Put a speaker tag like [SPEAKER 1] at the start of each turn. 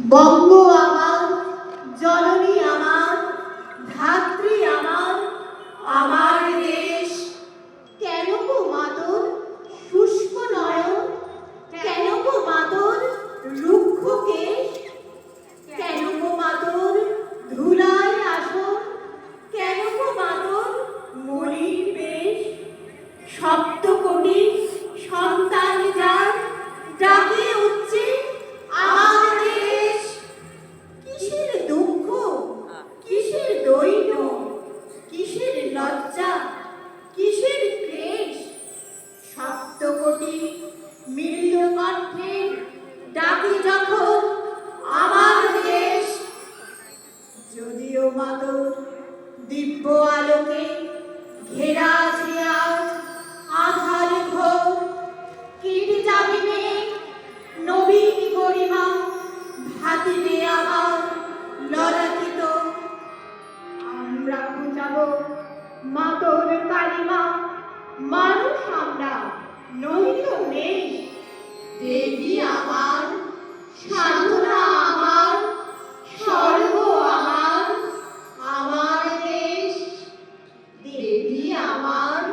[SPEAKER 1] বঙ্গ আমার, জননী আমার, ধাত্রী আমার আমার দেশ। কেন গো মাদর শুষ্ক নয়ন। কেন গো মাদর রুক্ষ কেশ কেন গো মাদর ধুলায় আসন। কেন গো মাদর মলিন বেশ। শব্দ গো মা তোর কালিমা, মানুষ আমরা নই নেই। দেবী আমার, সাধনা আমার, স্বর্গ আমার আমার দেশ। দেবী আমার